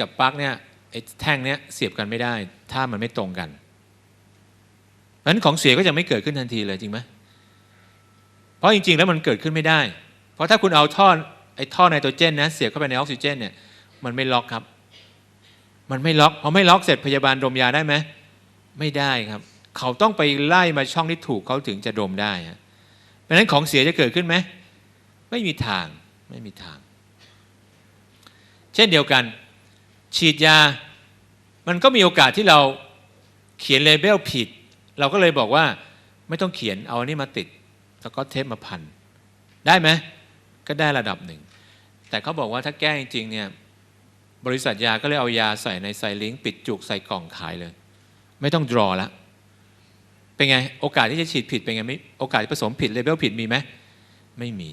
กับปลั๊กเนี่ยไอ้แท่งเนี้ยเสียบกันไม่ได้ ถ้ามันไม่ตรงกันเพราะนั้นของเสียก็จะไม่เกิดขึ้นทันทีเลยจริงไหมเพราะจริง ๆ แล้วมันเกิดขึ้นไม่ได้ เพราะถ้าคุณเอาท่อไอ้ท่อไนโตรเจนนะเสียบเข้าไปในออกซิเจนเนี่ยมันไม่ล็อกครับ มันไม่ล็อกพอไม่ล็อกเสร็จพยาบาลดมยาได้ไหมไม่ได้ครับ เขาต้องไปไล่มาช่องที่ถูกเขาถึงจะดมได้ฮะเพราะฉะนั้นของเสียจะเกิดขึ้นไหมไม่มีทางไม่มีทาง เช่นเดียวกัน ฉีดยา มันก็มีโอกาสที่เราเขียนเลเบลผิด เราก็เลยบอกว่าไม่ต้องเขียนเอาอันนี้มาติด แล้วก็เทปมาพัน ได้ไหมก็ได้ระดับหนึ่ง แต่เขาบอกว่าถ้าแก้จริงๆเนี่ยบริษัทยาก็เลยเอายาใส่ในไซลิงปิดจุกใส่กล่องขายเลย ไม่ต้องดรอละเป็นไง โอกาสที่จะฉีดผิดเป็นไงไม่โอกาสที่ผสมผิดเลเบลผิดมีไหมไม่มี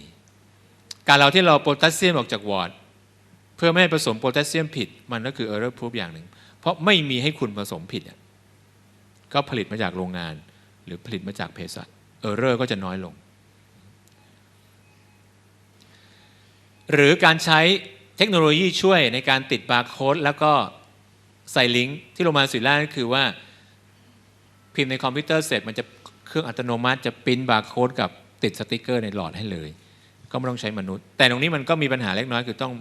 การเราที่เราโพแทสเซียมออกจากวอร์ด เพื่อไม่ให้ผสมโพแทสเซียมผิด มันก็คือ error proof อย่างหนึ่ง เพราะไม่มีให้คุณผสมผิดอะก็ผลิตมาจากโรงงาน หรือผลิตมาจากเภสัช error ก็จะน้อยลง หรือการใช้เทคโนโลยีช่วยในการติดบาร์โค้ดแล้วก็ใส่ลิงก์ที่โรงพยาบาลศิริราชก็คือว่าพิมพ์ในคอมพิวเตอร์เสร็จมันจะเครื่องอัตโนมัติจะปริ้นบาร์โค้ดกับติดสติกเกอร์ในหลอดให้เลย ก็ไม่ต้องใช้มนุษย์ แต่ตรงนี้มันก็มีปัญหาเล็กน้อยคือต้อง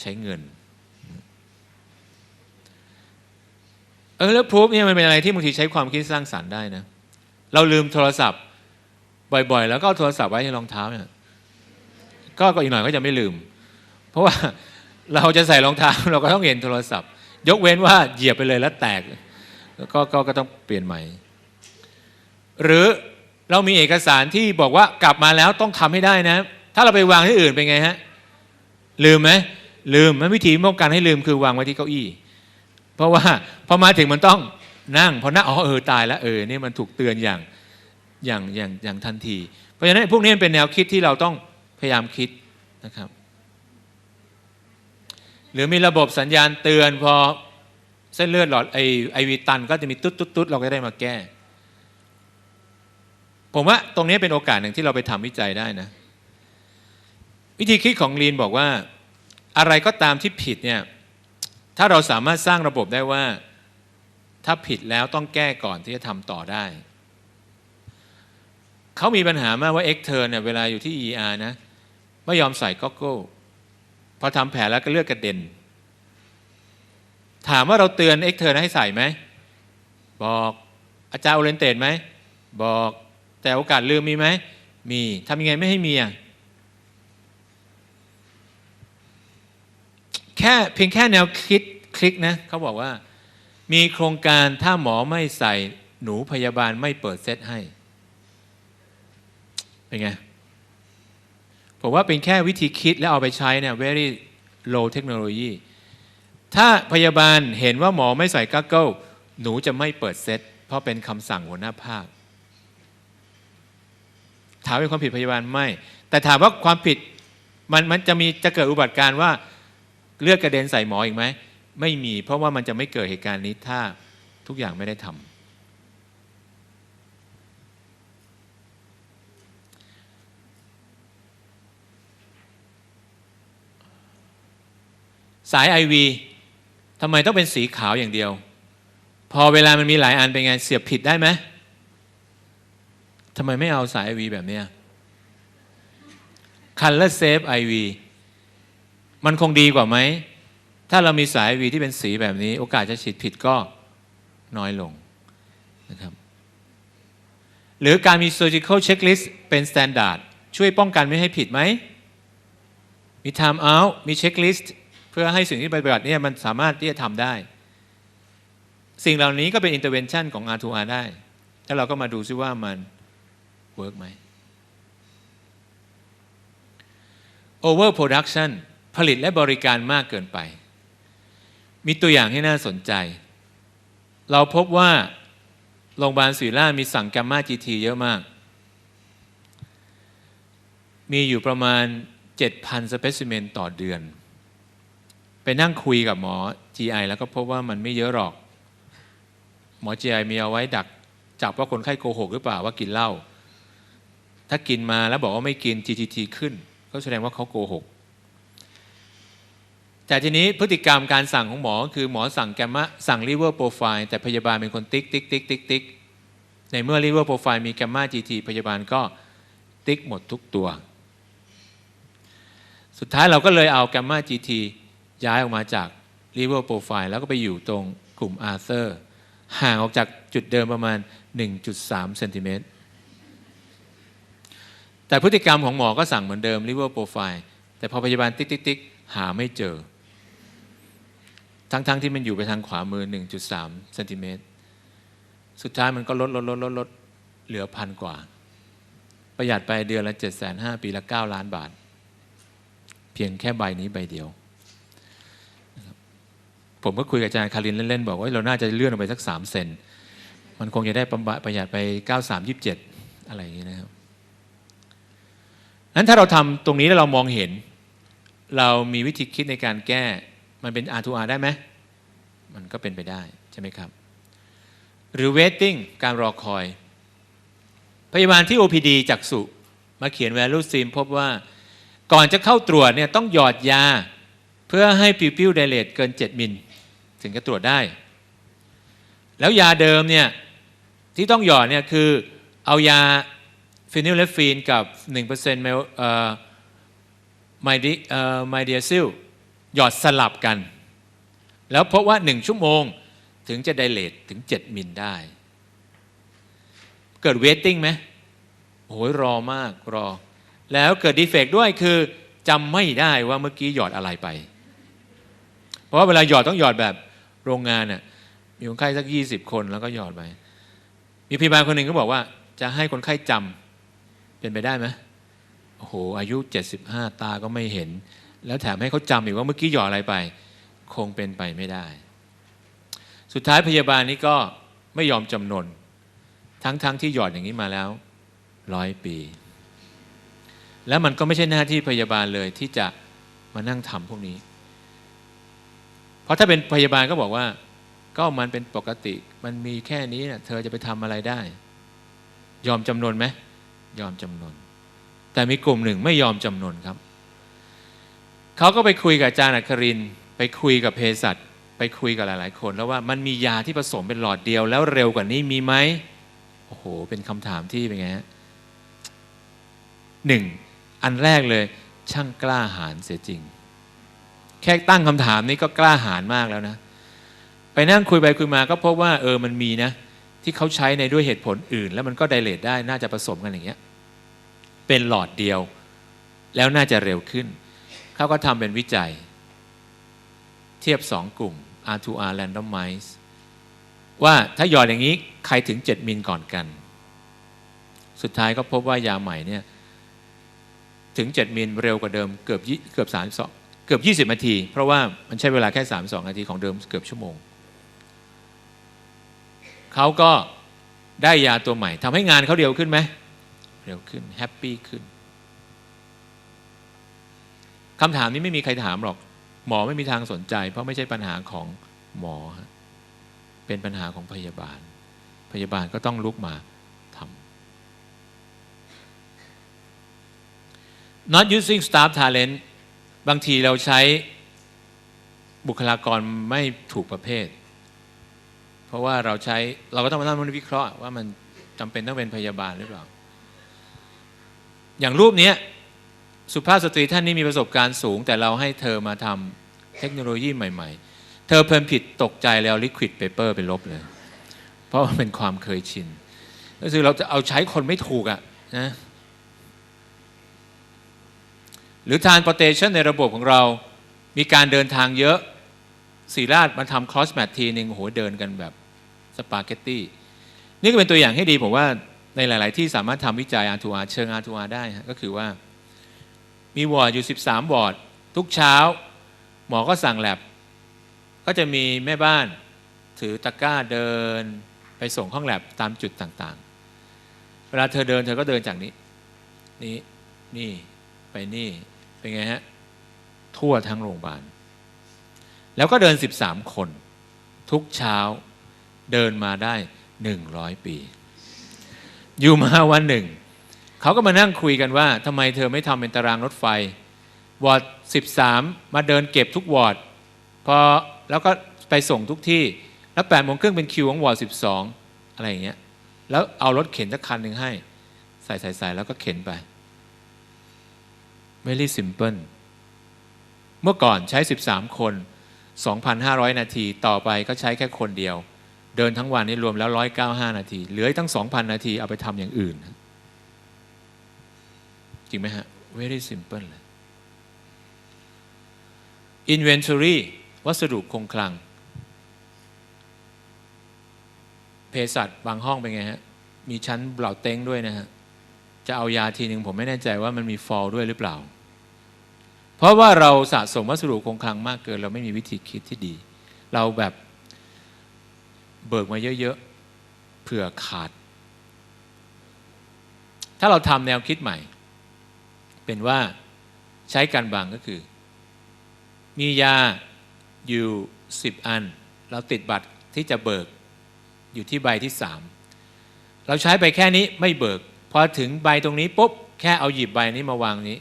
ใช้เงิน เออแล้วพรูฟเนี่ยมันเป็นอะไรที่บางทีใช้ความคิดสร้างสรรค์ได้นะ เราลืมโทรศัพท์ บ่อยๆ แล้วก็เอาโทรศัพท์ไว้ในรองเท้าเนี่ยก็ก็อีกหน่อยก็จะไม่ลืม เพราะว่าเราจะใส่รองเท้าเราก็ต้องเห็นโทรศัพท์ ยกเว้นว่าเหยียบไปเลยแล้วแตกก็ก็ก็ต้องเปลี่ยนใหม่ หรือเรามีเอกสารที่บอกว่ากลับมาแล้วต้องทำให้ได้นะ ถ้าเราไปวางที่อื่นเป็นไงฮะ ลืมไหม ลืมมันวิธีป้องกันให้ลืมคือวางไว้ที่เก้าอี้ เพราะว่าพอมาถึงมันต้องนั่งพอนั่งอ๋อเออตายแล้วเออนี่มันถูกเตือนอย่างอย่างอย่างอย่างทันที เพราะฉะนั้นพวกนี้เป็นแนวคิดที่เราต้องพยายามคิดนะครับ หรือมีระบบสัญญาณเตือนพอเส้นเลือดหลอดไอไอวีตันก็จะมีตุ๊ดตุ๊ดตุ๊ดเราก็ได้มาแก้ ผมว่าตรงนี้เป็นโอกาสหนึ่งที่เราไปทำวิจัยได้นะ วิธีคิดของลีนบอกว่า อะไรก็ตามที่ผิดเนี่ยถ้าเราสามารถสร้างระบบได้ว่า ถ้าผิดแล้วต้องแก้ก่อนที่จะทำต่อได้เขามีปัญหามากว่าเอ็กเทอร์เนี่ยเวลาอยู่ที่ ER นะไม่ยอมใส่ก็อกเกิลพอทำแผลแล้วก็เลือดกระเด็น ถามว่าเราเตือนเอ็กเทอร์ให้ใส่ไหม บอกอาจารย์โอเรนเตดไหม บอกแต่โอกาสลืมมีไหม มีทำยังไงไม่ให้มีอะ แค่เพียงแค่แนวคิดคลิกนะเขาบอกว่า มีโครงการถ้าหมอไม่ใส่หนูพยาบาลไม่เปิดเซตให้ เป็นไง ผมว่าเป็นแค่วิธีคิดแล้วเอาไปใช้เนี่ย very low technology ถ้าพยาบาลเห็นว่าหมอไม่ใส่กั๊กเกิลหนูจะไม่เปิดเซตเพราะเป็นคำสั่งหัวหน้าภาค ถามเป็นความผิดพยาบาลไม่ แต่ถามว่าความผิดมันมันจะมีจะเกิดอุบัติการณ์ว่า เลือดกระเด็นใส่หมออีกไหมไม่มี เพราะว่ามันจะไม่เกิดเหตุการณ์นี้ถ้าทุกอย่างไม่ได้ทำสายไอวีทำไมต้องเป็นสีขาวอย่างเดียว พอเวลามันมีหลายอันเป็นไงเสียบผิดได้ไหมทำไมไม่เอาสายไอวีแบบเนี้ย Color Safe IV มันคงดีกว่าไหม ถ้าเรามีสาย IV ที่เป็นสีแบบนี้ โอกาสจะฉีดผิดก็น้อยลงนะครับหรือการมี surgical checklist เป็น standard ช่วยป้องกันไม่ให้ผิดไหม มี time out มี checklist เพื่อให้สิ่งที่ปฏิบัติเนี่ยมันสามารถที่จะทำได้ สิ่งเหล่านี้ก็เป็น intervention ของ R2R ได้ ถ้าเราก็มาดูซิว่ามัน work ไหม over production ผลิตและบริการมากเกินไป มีตัวอย่างที่น่าสนใจ เราพบว่าโรงพยาบาลศิริราชมีสั่งแกมมา GT เยอะมาก มีอยู่ประมาณ 7,000 สเปซิเมนต่อเดือน ไปนั่งคุยกับหมอ GI แล้วก็พบว่ามันไม่เยอะหรอก หมอ GI มีเอาไว้ดักจับว่าคนไข้โกหกหรือเปล่าว่ากินเหล้าถ้ากินมาแล้วบอกว่าไม่กิน GTT ขึ้น ก็แสดงว่าเขาโกหก แต่ทีนี้พฤติกรรมการสั่งของหมอคือหมอสั่งแกมมาสั่ง liver profile แต่พยาบาลเป็นคนติ๊กติ๊กติ๊กติ๊กติ๊กในเมื่อ liver profile มีแกมมา GT พยาบาลก็ติ๊กหมดทุกตัว สุดท้ายเราก็เลยเอาแกมมา GT ย้ายออกมาจาก liver profile แล้วก็ไปอยู่ตรงกลุ่มอาร์เ u อร์ห่างออกจากจุดเดิมประมาณ 1.3เซนติเมตรแต่พฤติกรรมของหมอก็สั่งเหมือนเดิม liver profile แต่พอพยาบาลติ๊กติ๊กติ๊กหาไม่เจอ ทั้งๆทที่มันอยู่ไปทางขวามือ 1.3เซนติเมตรสุดท้ายมันก็ลดลดลดลดลดเหลือพันกว่า ประหยัดไปเดือนละ7 5 0 0 0ปีละ 9 ล้านบาท เพียงแค่ใบนี้ใบเดียว ผมก็คุยกับอาจารย์คารินเล่น ๆ บอกว่าเราน่าจะเลื่อนออกไปสัก 3 เซนมันคงจะได้ประหยัดไป 93 27 อะไรอย่างนี้นะครับนั้นถ้าเราทำตรงนี้แล้วเรามองเห็น เรามีวิธีคิดในการแก้ มันเป็น R2R ได้ไหม มันก็เป็นไปได้ ใช่ไหมครับ หรือ waiting การรอคอย พยาบาลที่ OPD จากสุมาเขียน value stream พบว่าก่อนจะเข้าตรวจเนี่ยต้องหยอดยา เพื่อให้ pupil dilate เกิน 7 มิล ถึงจะตรวจได้ แล้วยาเดิมเนี่ยที่ต้องหยอดเนี่ยคือเอายาฟินิลเลฟีนกับ1%เมลเอ่อไมดิไมเดียซิล หยอดสลับกัน แล้วพบว่า1ชั่วโมงถึงจะไดเลตถึง 7 มิลได้ เกิดเวทติ้งไหมโอ้ยรอมากรอ แล้วเกิดดีเฟกด้วยคือจำไม่ได้ว่าเมื่อกี้หยอดอะไรไป เพราะว่าเวลาหยอดต้องหยอดแบบโรงงานน่ะมีคนไข้สัก 20 คนแล้วก็หยอดไปมีพยาบาลคนหนึ่งก็บอกว่า จะให้คนไข้จำเป็นไปได้ไหมโอ้โหอายุ 75 ตาก็ไม่เห็น แล้วแถมให้เขาจำอีกว่าเมื่อกี้หยอดอะไรไป คงเป็นไปไม่ได้ สุดท้ายพยาบาลนี้ก็ไม่ยอมจำนน ทั้งๆทที่หยอดอย่างนี้มาแล้วร้อยปี แล้วมันก็ไม่ใช่หน้าที่พยาบาลเลยที่จะมานั่งทำพวกนี้ เพราะถ้าเป็นพยาบาลก็บอกว่า ก็มันเป็นปกติ มันมีแค่นี้นะเธอจะไปทำอะไรได้ ยอมจำนนไหมยอมจำนน แต่มีกลุ่มหนึ่งไม่ยอมจำนนครับ เขาก็ไปคุยกับอาจารย์อัคริน ไปคุยกับเภสัชไปคุยกับหลาย ๆ คนแล้วว่ามันมียาที่ผสมเป็นหลอดเดียวแล้วเร็วกว่านี้มีไหมโอ้โห เป็นคำถามที่เป็นไงฮะหนึ่งอันแรกเลยช่างกล้าหาญเสียจริง แค่ตั้งคำถามนี้ก็กล้าหาญมากแล้วนะ ไปนั่งคุยไปคุยมาก็พบว่าเออมันมีนะ ที่เขาใช้ในด้วยเหตุผลอื่น แล้วมันก็ไดเลตได้น่าจะผสมกันอย่างเงี้ยเป็นหลอดเดียว แล้วน่าจะเร็วขึ้น เขาก็ทำเป็นวิจัย เทียบ2กลุ่ม R2R randomize ว่าถ้าหยอดอย่างนี้ใครถึง 7 มิลก่อนกัน สุดท้ายก็พบว่ายาใหม่เนี่ยถึง 7 มิลเร็วกว่าเดิมเกือบเกือบ32เกือบ 20 นาที เพราะว่ามันใช้เวลาแค่ 32 นาทีของเดิมเกือบชั่วโมง เขาก็ได้ยาตัวใหม่ทำให้งานเขาเร็วขึ้นไหม เร็วขึ้น แฮปปี้ขึ้น คำถามนี้ไม่มีใครถามหรอก หมอไม่มีทางสนใจ เพราะไม่ใช่ปัญหาของหมอ เป็นปัญหาของพยาบาล พยาบาลก็ต้องลุกมาทำ not using staff talent บางทีเราใช้บุคลากรไม่ถูกประเภท เพราะว่าเราใช้เราก็ต้องมานั่งวิเคราะห์ว่ามันจำเป็นต้องเป็นพยาบาลหรือเปล่า อย่างรูปนี้ สุภาพสตรีท่านนี้มีประสบการณ์สูง แต่เราให้เธอมาทำเทคโนโลยีใหม่ ๆ เธอเพิ่มผิดตกใจแล้วลิควิดเปเปอร์ไปลบเลย เพราะมันเป็นความเคยชินก็คือเราจะเอาใช้คนไม่ถูกอะนะหรือ transportation ในระบบของเรามีการเดินทางเยอะสีราชมาทำ cross match ทีหนึ่งโอ้โหเดินกันแบบสปาเกตตี้นี่ก็เป็นตัวอย่างให้ดีผมว่าในหลาย ๆ ที่สามารถทำวิจัย R2R เชิง R2R ได้ ก็คือว่า มีวอร์ดอยู่ 13 วอร์ดทุกเช้า หมอก็สั่งแลบก็จะมีแม่บ้านถือตะกร้าเดินไปส่งห้องแลบตามจุดต่างๆ เวลาเธอเดินเธอก็เดินจากนี้ นี้นี่ไปนี่เป็นไงฮะ ทั่วทั้งโรงพยาบาล แล้วก็เดิน 13 คน ทุกเช้าเดินมาได้ 100 ปี อยู่มาวันหนึ่ง เขาก็มานั่งคุยกันว่าทำไมเธอไม่ทำเป็นตารางรถไฟ วอร์ด13 มาเดินเก็บทุกวอร์ดพอแล้วก็ไปส่งทุกที่ แล้ว8โมงครึ่งเป็นคิวของวอร์ด12 อะไรอย่างเงี้ยแล้วเอารถเข็นสักคันหนึ่งให้ ใส่ใส่ใส่แล้วก็เข็นไป very simple เมื่อก่อนใช้ 13 คน 2,500 นาที ต่อไปก็ใช้แค่คนเดียว เดินทั้งวันนี่รวมแล้ว 195 นาที เหลืออีกตั้ง 2,000 นาทีเอาไปทำอย่างอื่น จริงไหมฮะ very simple เลย inventory วัสดุคงคลังเภสัชบางห้องเป็นไงฮะ มีชั้นเหล่าเต้งด้วยนะฮะ จะเอายาทีหนึ่งผมไม่แน่ใจว่ามันมีฟอลด้วยหรือเปล่า เพราะว่าเราสะสมวัสดุคงคลังมากเกิน เราไม่มีวิธีคิดที่ดี เราแบบเบิกมาเยอะๆเผื่อขาด ถ้าเราทำแนวคิดใหม่ เป็นว่าใช้การบางก็คือ มียาอยู่ 10 อัน เราติดบัตรที่จะเบิกอยู่ที่ใบที่ 3 เราใช้ไปแค่นี้ไม่เบิก พอถึงใบตรงนี้ปุ๊บแค่เอาหยิบใบนี้มาวางนี้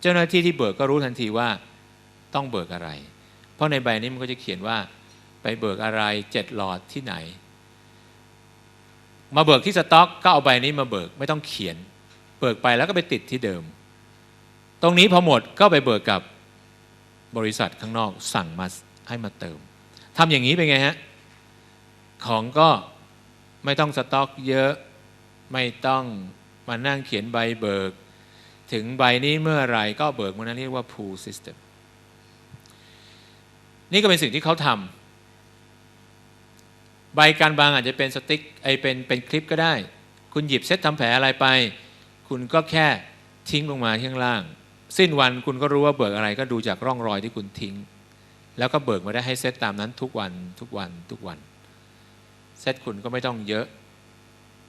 เจ้าหน้าที่ที่เบิกก็รู้ทันทีว่าต้องเบิกอะไร เพราะในใบนี้มันก็จะเขียนว่าไปเบิกอะไรเจ็ดหลอดที่ไหน มาเบิกที่สต็อกก็เอาใบนี้มาเบิกไม่ต้องเขียน เบิกไปแล้วก็ไปติดที่เดิม ตรงนี้พอหมดก็ไปเบิกกับบริษัทข้างนอกสั่งมาให้มาเติมทำอย่างนี้เป็นไงฮะ ของก็ไม่ต้องสต็อกเยอะไม่ต้องมานั่งเขียนใบเบิก ถึงใบนี้เมื่อไรก็เบิกมันนั้นเรียกว่า pool system นี่ก็เป็นสิ่งที่เขาทำใบการบางอาจจะเป็นสติ๊กไอเป็นเป็นคลิปก็ได้ คุณหยิบเซตทำแผลอะไรไป คุณก็แค่ทิ้งลงมาที่ข้างล่าง สิ้นวันคุณก็รู้ว่าเบิกอะไรก็ดูจากร่องรอยที่คุณทิ้ง แล้วก็เบิกมาได้ให้เซตตามนั้นทุกวันทุกวันทุกวันเซตคุณก็ไม่ต้องเยอะ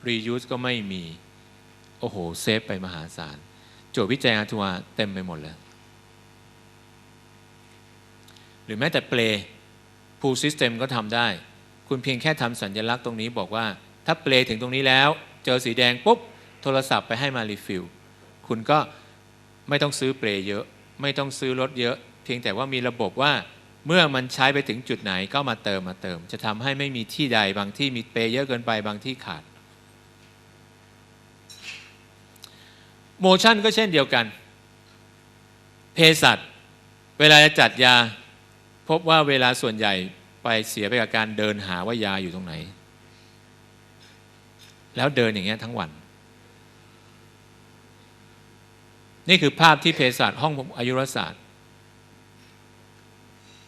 reuse ก็ไม่มี โอ้โห เซฟไปมหาศาลโจทย์วิจัยอาทัวเต็มไปหมดเลย หรือแม้แต่เปล pool system ก็ทำได้ คุณเพียงแค่ทำสัญลักษณ์ตรงนี้บอกว่า ถ้าเปลถึงตรงนี้แล้ว เจอสีแดงปุ๊บ โทรศัพท์ไปให้มารีฟิลคุณก็ ไม่ต้องซื้อเปลเยอะ ไม่ต้องซื้อรถเยอะ เพียงแต่ว่ามีระบบว่าเมื่อมันใช้ไปถึงจุดไหนก็มาเติมมาเติม จะทำให้ไม่มีที่ใดบางที่มีเปลเยอะเกินไปบางที่ขาดโมชั่นก็เช่นเดียวกันเภสัชเวลาจะจัดยา พบว่าเวลาส่วนใหญ่ไปเสียไปกับการเดินหาว่ายาอยู่ตรงไหน แล้วเดินอย่างเงี้ยทั้งวัน นี่คือภาพที่เภสัชห้องอายุรศาสตร์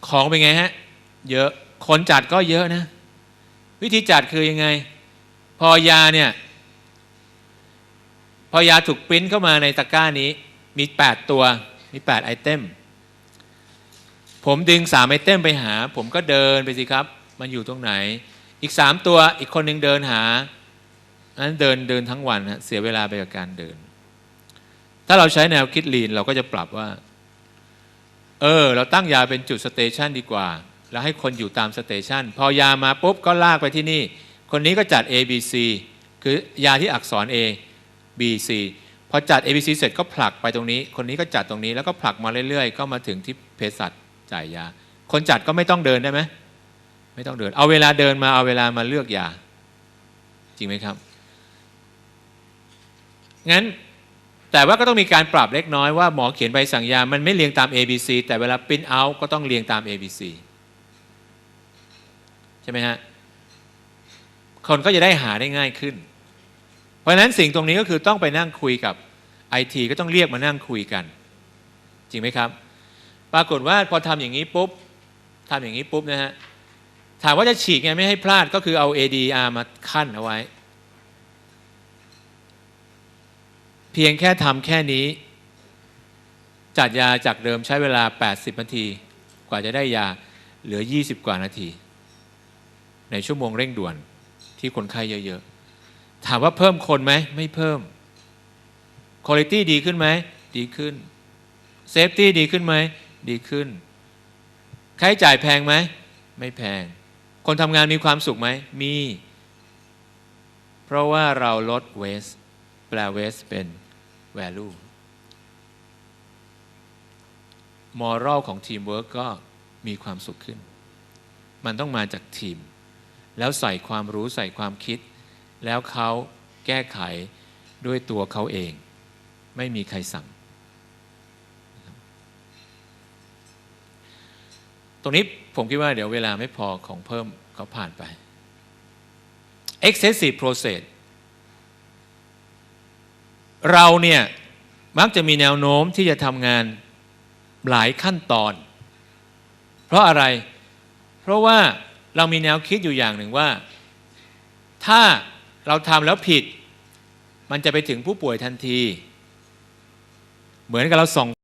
ของเป็นไงฮะ เยอะคนจัดก็เยอะนะ วิธีจัดคือยังไง พอยาเนี่ย พอยาถูกปริ้นเข้ามาในตะกร้านี้ มี 8 ตัว มี 8 ไอเทมผมดึง3ไอเทมไปหา ผมก็เดินไปสิครับ มันอยู่ตรงไหน อีก3ตัวอีกคนหนึ่งเดินหานั้นเดินเดินทั้งวันฮะเสียเวลาไปกับการเดิน ถ้าเราใช้แนวคิดลีนเราก็จะปรับว่า เออ เราตั้งยาเป็นจุดสเตชันดีกว่า แล้วให้คนอยู่ตามสเตชันพอยามาปุ๊บก็ลากไปที่นี่ คนนี้ก็จัด A B C คือยาที่อักษร A B C พอจัด A B C เสร็จก็ผลักไปตรงนี้ คนนี้ก็จัดตรงนี้แล้วก็ผลักมาเรื่อยๆ ก็มาถึงที่เภสัชจ่ายยา คนจัดก็ไม่ต้องเดินได้ไหมไม่ต้องเดิน เอาเวลาเดินมาเอาเวลามาเลือกยา จริงไหมครับงั้น แต่ว่าก็ต้องมีการปรับเล็กน้อยว่าหมอเขียนใบสั่งยา มันไม่เรียงตาม A B C แต่เวลาปิ้นเอาก็ต้องเรียงตาม A B C ใช่ไหมฮะ คนก็จะได้หาได้ง่ายขึ้น เพราะฉะนั้นสิ่งตรงนี้ก็คือต้องไปนั่งคุยกับไอทีก็ต้องเรียกมานั่งคุยกัน จริงไหมครับ ปรากฏว่าพอทำอย่างนี้ปุ๊บทำอย่างนี้ปุ๊บนะฮะ ถามว่าจะฉีกไงไม่ให้พลาดก็คือเอา ADR มาขั้นเอาไว้ เพียงแค่ทำแค่นี้ จัดยาจากเดิมใช้เวลา 80 นาที กว่าจะได้ยาเหลือ 20 กว่านาที ในชั่วโมงเร่งด่วนที่คนไข้เยอะๆ ถามว่าเพิ่มคนไหม ไม่เพิ่มคุณภาพดีขึ้นไหม ดีขึ้นเซฟตี้ดีขึ้นไหม ดีขึ้นค่าใช้จ่ายแพงไหม ไม่แพง คนทำงานมีความสุขไหม มี เพราะว่าเราลด waste แปล waste เป็น value มอรัลของทีมเวิร์กก็มีความสุขขึ้น มันต้องมาจากทีม แล้วใส่ความรู้ใส่ความคิด แล้วเขาแก้ไขด้วยตัวเขาเอง ไม่มีใครสั่ง ตรงนี้ผมคิดว่าเดี๋ยวเวลาไม่พอของเพิ่มเขาผ่านไป excessive process เราเนี่ยมักจะมีแนวโน้มที่จะทำงานหลายขั้นตอน เพราะอะไร เพราะว่าเรามีแนวคิดอยู่อย่างหนึ่งว่า ถ้าเราทำแล้วผิด มันจะไปถึงผู้ป่วยทันที เหมือนกับเราส่อง